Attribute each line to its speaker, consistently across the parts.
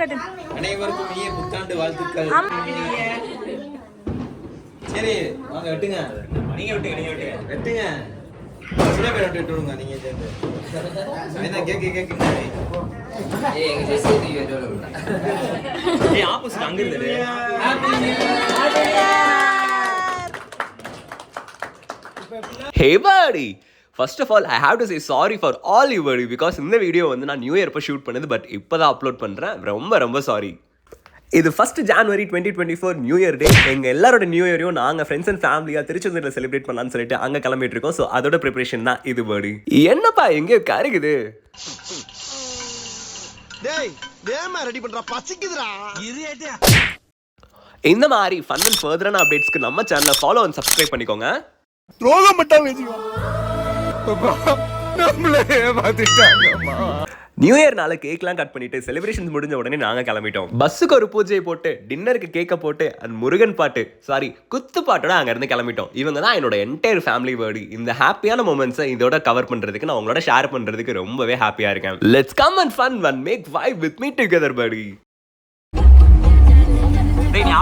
Speaker 1: கட்டு.
Speaker 2: அனைவருக்கும் இனிய புத்தாண்டு வாழ்த்துக்கள். சரி வாங்க வெட்டுங்க. நீங்க வெட்டுங்க நீங்க வெட்டுங்க. வெட்டுங்க. சில பேர் வெட்டு விட்டுருங்க நீங்க சேர்ந்து. என்ன கேக்கு கேக்கு ஏய் ஆப்போசிட் அங்க இருந்து
Speaker 3: hey buddy first of all I have to say sorry for all you buddy because இந்த வீடியோ வந்து நான் நியூ இயர் இப்போ ஷூட் பண்ணது பட் இப்போ தான் அப்லோட் பண்ணுறேன் ரொம்ப ரொம்ப சாரி இது first January twenty twenty four new year day எங்கள் எல்லாரோட நியூ இயரையும் நாங்கள் ஃப்ரெண்ட்ஸ் அண்ட் ஃபேமிலியாக திருச்செந்தூரில் செலிப்ரேட் பண்ணலாம்னு சொல்லிட்டு அங்கே கிளம்பிட்டு இருக்கோம். ஸோ அதோட ப்ரிப்பரேஷன் தான் இது படி என்னப்பா எங்கேயோ கருகுது?
Speaker 4: டேய் வேமா ரெடி பண்றா? பசிக்குதுடா.
Speaker 3: இந்த மாதிரி ஃபன் அண்ட் ஃபர்தரான அப்டேட்ஸ்க்கு நம்ம சேனலை ஃபாலோ அண்ட் சப்ஸ்கிரைப் பண்ணிக்கோங்க.
Speaker 4: துரோகம் மட்டும் நம்மளே ஏமாத்திட்டாங்கம்மா.
Speaker 3: நியூ இயர்னால கேக்லாம் கட் பண்ணிட்டு செலிப்ரேஷன்ஸ் முடிஞ்ச உடனே நாங்க கிளம்பிட்டோம். பஸ்ஸுக்கு ஒரு பூஜையை போட்டு டின்னருக்கு கேக்க போட்டு அண்ட் முருகன் பாட்டு சாரி குத்து பாட்டோட அங்க இருந்து கிளம்பிட்டோம். இவங்க தான் என்னோட என்டையர் ஃபேமிலி வேர்டு இந்த ஹாப்பியான மூமெண்ட்ஸை இதோட கவர் பண்றதுக்கு நான் உங்களோட ஷேர் பண்றதுக்கு ரொம்பவே ஹாப்பியா இருக்கேன். Let's come and fun one make vibe with me together buddy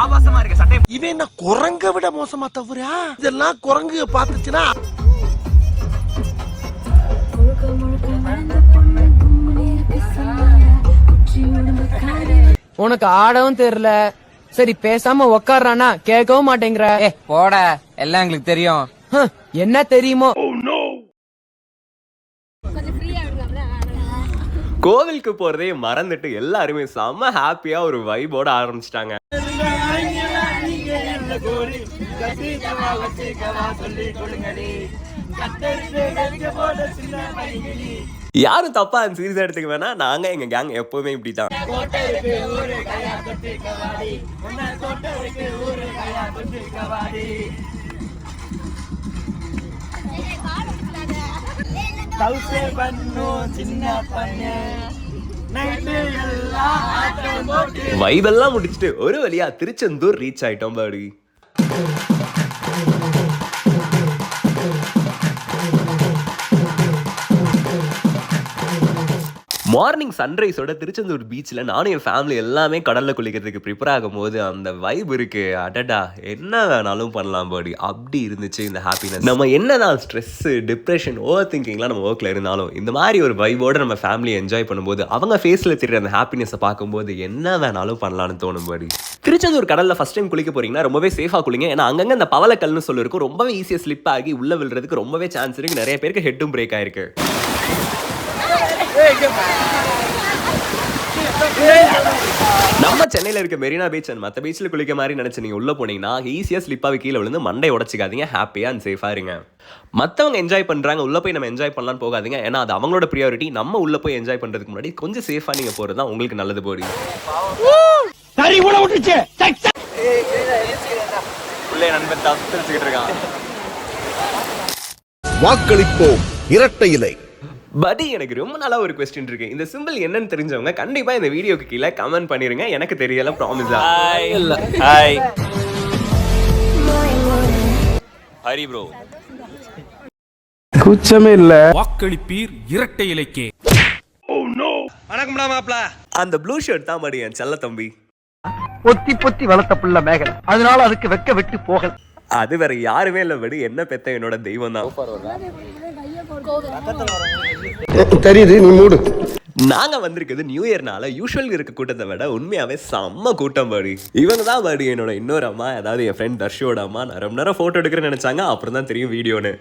Speaker 2: ஆபாசமா இருக்க சட்டை
Speaker 4: இவன் என்ன குரங்க விட மோசமா தவிரா இதெல்லாம் குரங்கு பாத்துச்சுன்னா
Speaker 5: உனக்கு ஆடவும் தெரியல. சரி பேசாம உக்காடுறானா கேட்கவும் மாட்டேங்கிற.
Speaker 6: ஏ போட. எல்லாம் எங்களுக்கு தெரியும்.
Speaker 5: ஹம், என்ன தெரியுமோ?
Speaker 3: கோவிலுக்கு போறதே மறந்துட்டு எல்லாருமே செம்ம ஹாப்பியா ஒரு வைபோட ஆரம்பிச்சிட்டாங்க. யாரும் தப்பா சீரியஸா எடுத்துக்க வேணாம். நாங்க எங்க கேங் எப்பவுமே இப்படிதான் வைபெல்லாம் முடிச்சுட்டு ஒரு வழியா திருச்செந்தூர் ரீச் ஆயிட்டோம் பாடி மார்னிங் சன்ரைஸோட திருச்செந்தூர் பீச்சில் நானும் என் ஃபேமிலி எல்லாமே கடலில் குளிக்கிறதுக்கு ப்ரிப்பேர் ஆகும்போது அந்த வைப் இருக்கு. அடடா என்ன வேணாலும் பண்ணலாம் பாடி அப்படி இருந்துச்சு இந்த ஹாப்பினஸ் நம்ம என்னதான் ஸ்ட்ரெஸ்ஸு டிப்ரெஷன் ஓவர் திங்கிங்லாம் நம்ம ஒர்க்கில் இருந்தாலும் இந்த மாதிரி ஒரு வைபோடு நம்ம ஃபேமிலி என்ஜாய் பண்ணும்போது அவங்க ஃபேஸில் தெரியுற அந்த ஹாப்பினஸை பார்க்கும்போது என்ன வேணாலும் பண்ணலாம்னு தோணும் பாடி திருச்செந்தூர் கடலில் ஃபஸ்ட் டைம் குளிக்க போறீங்கன்னா ரொம்பவே சேஃபாக குளிங்க. ஏன்னா அங்கங்கே அந்த பவளக்கல்னு சொல்லிருக்கும். ரொம்பவே ஈஸியாக ஸ்லிப் ஆகி உள்ள விழுறதுக்கு ரொம்பவே சான்ஸ் இருக்கு. நிறைய பேருக்கு ஹெட்டும் பிரேக் ஆயிருக்கு. நம்ம சென்னையில் இருக்க மெரினா பீச் அண்ட் மற்ற பீச்சில் குளிக்க மாதிரி நினச்சி நீங்கள் உள்ளே போனீங்கன்னா ஈஸியாக ஸ்லிப்பாக கீழே விழுந்து மண்டை உடச்சிக்காதீங்க. ஹாப்பியாக அண்ட் சேஃபாக இருங்க. மற்றவங்க என்ஜாய் பண்ணுறாங்க உள்ளே போய் நம்ம என்ஜாய் பண்ணலாம்னு போகாதீங்க. ஏன்னா அது அவங்களோட ப்ரியாரிட்டி நம்ம உள்ளே போய் என்ஜாய் பண்ணுறதுக்கு முன்னாடி கொஞ்சம் சேஃபாக நீங்கள் போகிறது தான் உங்களுக்கு நல்லது போடி.
Speaker 4: சரி உள்ள விட்டுச்சு
Speaker 3: உள்ளே நண்பன் தப்பிச்சுக்கிட்டு இருக்கான்.
Speaker 4: வாக்களிப்போம். இரட்டை இலை.
Speaker 3: படி எனக்கு ரொம்ப நாளா ஒரு கொஸ்டின் இருக்கு. இந்த சிம்பிள் என்னன்னு தெரிஞ்சவங்க கண்டிப்பா இந்த வீடியோக்கு கீழே கமெண்ட் பண்ணிருங்க. எனக்கு தெரியல ப்ராமிஸா
Speaker 2: ஹாய்
Speaker 3: ஹரி ப்ரோ
Speaker 4: கூச்சமே இல்ல.
Speaker 7: வாக்களிப்பீர் இரட்டை இலைக்கே.
Speaker 2: வணக்கம்டா மாப்ள.
Speaker 3: அந்த ப்ளூ ஷர்ட் தான் படி என் செல்ல தம்பி.
Speaker 4: பொத்தி பொத்தி வளர்த்த புள்ள மேகல் அதனால அதுக்கு வெக்க வெட்டு போகல்.
Speaker 3: அது வேற யாருமே இல்ல படி என்ன பெத்த என்னோட தெய்வம் தான்
Speaker 4: தெரியுது நீ மூடு.
Speaker 3: நாங்க வந்திருக்கிறது நியூ இயர்னால யூஷுவல் இருக்க கூட்டத்தை விட உண்மையாவே செம்ம கூட்டம் படி. இவங்க தான் படி என்னோட இன்னொரு அம்மா அதாவது என் ஃப்ரெண்ட் தர்ஷியோட அம்மா. நான் ரொம்ப நேரம் போட்டோ எடுக்கிறேன்னு நினைச்சாங்க. அப்புறம் தான் தெரியும் வீடியோன்னு.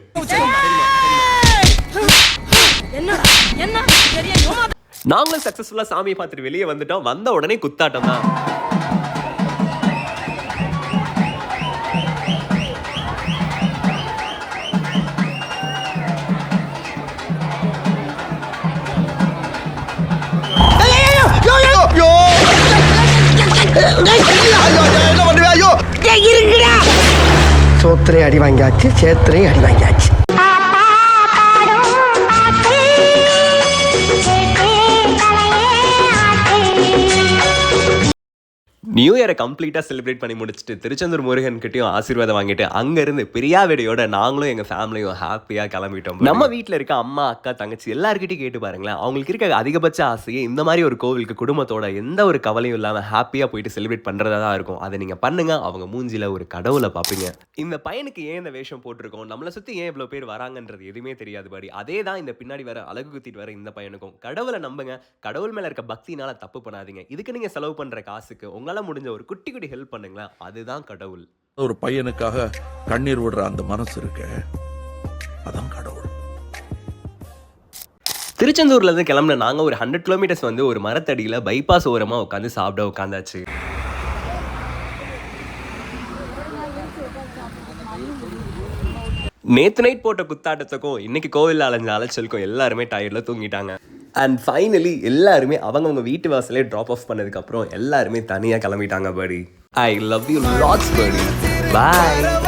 Speaker 3: நாங்களும் சக்சஸ்ஃபுல்லா சாமியை பார்த்துட்டு வெளியே வந்துட்டோம். வந்த உடனே குத்தாட்டம் தான்.
Speaker 4: சோத்திரையும் அடி வாங்கியாச்சு சேத்திரையும் அடி வாங்கியாச்சு
Speaker 3: நியூ இயரை கம்ப்ளீட்டாக செலிப்ரேட் பண்ணி முடிச்சுட்டு திருச்செந்தூர் முருகன் கிட்டயும் ஆசீர்வாதம் வாங்கிட்டு அங்கேருந்து பிரியாவிடையோட நாங்களும் எங்கள் ஃபேமிலியும் ஹாப்பியாக கிளம்பிட்டோம். நம்ம வீட்டில் இருக்க அம்மா அக்கா தங்கச்சி எல்லாருக்கிட்டையும் கேட்டு பாருங்களேன். அவங்களுக்கு இருக்க அதிகபட்ச ஆசையே இந்த மாதிரி ஒரு கோவிலுக்கு குடும்பத்தோட எந்த ஒரு கவலையும் இல்லாமல் ஹாப்பியாக போயிட்டு செலிப்ரேட் பண்ணுறதா தான் இருக்கும். அதை நீங்கள் பண்ணுங்க. அவங்க மூஞ்சில ஒரு கடவுளை பார்ப்பீங்க இந்த பையனுக்கு ஏன் இந்த வேஷம் போட்டிருக்கோம்? நம்மளை சுற்றி ஏன் இவ்வளோ பேர் வராங்கன்றது எதுவுமே தெரியாது படி அதே தான் இந்த பின்னாடி வர அழகு குத்திட்டு வர இந்த பையனுக்கும். கடவுளை நம்புங்க. கடவுள் மேலே இருக்க பக்தினால தப்பு பண்ணாதீங்க. இதுக்கு நீங்கள் செலவு பண்ணுற காசுக்கு உங்களால் முடிஞ்ச ஒரு குட்டி குட்டி ஹெல்ப் பண்ணுங்களேன் அதுதான் கடவுள்.
Speaker 1: ஒரு பையனுக்காக கண்ணீர் விடுற அந்த மனசு இருக்க அதான் கடவுள்.
Speaker 3: திருச்செந்தூர்ல இருந்து கிளம்புன நாங்க ஒரு ஹண்ட்ரட் கிலோமீட்டர்ஸ் வந்து ஒரு மரத்தடியில பைபாஸ் ஓரமா உட்காந்து சாப்பிட உட்காந்தாச்சு நேத்து நைட் போட்ட குத்தாட்டத்துக்கும் இன்னைக்கு கோவில் அலைஞ்ச அலைச்சலுக்கும் எல்லாருமே டயர்ல தூங்கிட்டாங்க. அண்ட் ஃபைனலி எல்லாருமே அவங்கவுங்க வீட்டு வாசலே ட்ராப் ஆஃப் பண்ணதுக்கு அப்புறம் எல்லாருமே தனியா கிளம்பிட்டாங்க படி ஐ லவ் யூ லாட்ஸ் படி பாய்